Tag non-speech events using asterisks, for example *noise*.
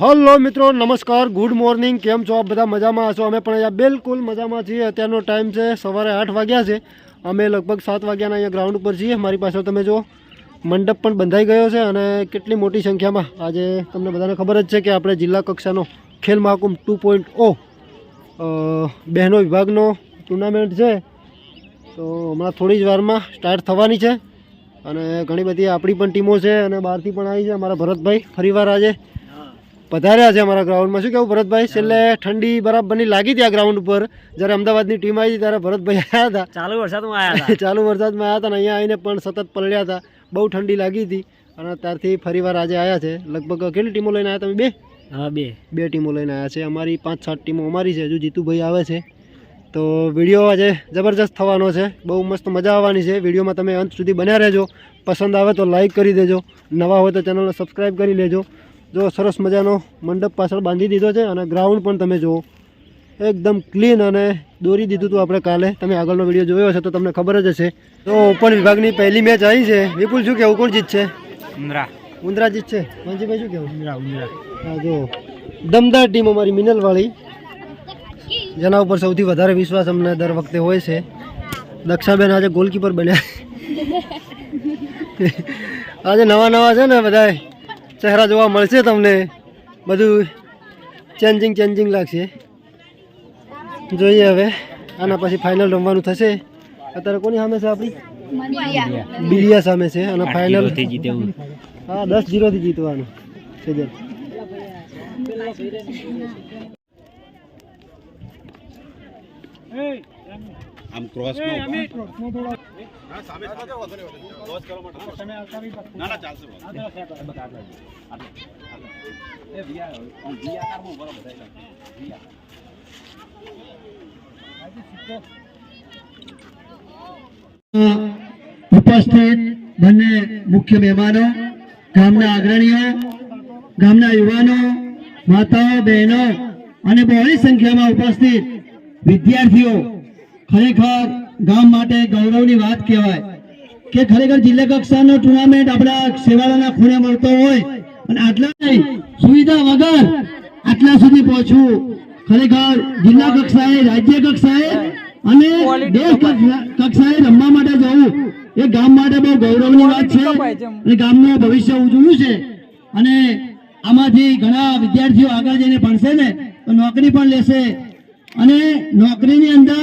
Hello મિત્રો, નમસ્કાર, good morning, કેમ છો આપ બધા મજામાં હશો? અમે પણ અહીંયા બિલકુલ મજામાં છીએ. અત્યારનો ટાઈમ છે સવારે આઠ વાગ્યા છે. અમે લગભગ સાત વાગ્યાના અહીંયા ગ્રાઉન્ડ ઉપર છીએ. મારી પાસે તમે જો મંડપ પણ બંધાઈ ગયો છે અને કેટલી મોટી સંખ્યામાં આજે તમને બધાને ખબર જ છે કે આપણે જિલ્લા કક્ષાનો ખેલ મહાકુંભ ટુ પોઈન્ટ ઓ બહેનો વિભાગનો ટુર્નામેન્ટ છે. તો હમણાં થોડી જ વારમાં સ્ટાર્ટ થવાની છે અને ઘણી બધી આપણી પણ ટીમો છે અને બહારથી પણ આવી છે. અમારા ભરતભાઈ ફરીવાર આજે પધાર્યા છે અમારા ગ્રાઉન્ડમાં શું કેવું ભરતભાઈ? છેલ્લે ઠંડી બરાબરની લાગી હતી આ ગ્રાઉન્ડ ઉપર. જ્યારે અમદાવાદની ટીમ આવી હતી ત્યારે ભરતભાઈ આવ્યા હતા. ચાલુ વરસાદમાં આવ્યા *laughs* ચાલુ વરસાદમાં આવ્યા હતા અને અહીંયા આવીને પણ સતત પલળ્યા હતા. બહુ ઠંડી લાગી હતી અને ત્યારથી ફરીવાર આજે આવ્યા છે. લગભગ કેટલી ટીમો લઈને આવ્યા તમે બે? હા બે. બે ટીમો લઈને આવ્યા છે. અમારી પાંચ સાત ટીમો અમારી છે. હજુ જીતુભાઈ આવે છે. તો વીડિયો આજે જબરજસ્ત થવાનો છે. બહુ મસ્ત મજા આવવાની છે. વિડીયોમાં તમે અંત સુધી બન્યા રહેજો. પસંદ આવે તો લાઈક કરી દેજો. નવા હોય તો ચેનલને સબસ્ક્રાઈબ કરી લેજો. જો સરસ મજાનો મંડપ પાછળ બાંધી દીધો છે અને ગ્રાઉન્ડ પણ તમે જુઓ. એકદમ ક્લીન અને દોરી દીધું હતું આપણે કાલે. તમે આગળનો વીડિયો જોયો હશે તો તમને ખબર જ હશે. તો ઓપન વિભાગની પહેલી મેચ આવી છે. વિપુલ શું કેવું કોણ જીતશે? ઉમરા ઉંદરા જીતશે? મનજીભાઈ શું કેવું ઉમરા ઉમરા હા જો દમદાર ટીમ અમારી મિનલવાળી. જેના ઉપર સૌથી વધારે વિશ્વાસ અમને દર વખતે હોય છે. દક્ષાબેન આજે ગોલકીપર બન્યા. આજે નવા નવા છે ને બધા ચહેરા જોવા મળશે તમને. બધું ચેન્જિંગ ચેન્જિંગ લાગશે. જોઈએ હવે. આના પછી ફાઇનલ રમવાનું થશે. અત્યારે કોની સામે છે આપણી? બિલિયા સામે છે. અને ફાઇનલ હું હા દસ જીરોથી જીતવાનું છે આમ ક્રોસમાં ના ના ચાલશે ઉપસ્થિત બંને મુખ્ય મહેમાનો, ગામના અગ્રણીઓ, ગામના યુવાનો, માતાઓ, બહેનો અને બહોળી સંખ્યામાં ઉપસ્થિત વિદ્યાર્થીઓ ખરેખર ગામ માટે ગૌરવની વાત કહેવાય કે ખરેખર જિલ્લા કક્ષાનો ટુર્નામેન્ટ આપણા સેવાળાના ખૂણે મળતો હોય અને આટલા સુવિધા વગર આટલા સુધી પહોંચવું ખરેખર જિલ્લા કક્ષાએ રાજ્ય કક્ષાએ અને દેશ કક્ષાએ રમવા માટે જવું એ ગામ માટે બહુ ગૌરવની વાત છે અને ગામનું ભવિષ્ય ઉજળું છે. અને આમાંથી ઘણા વિદ્યાર્થીઓ આગળ જઈને ભણશે ને તો નોકરી પણ લેશે. અને નોકરીની અંદર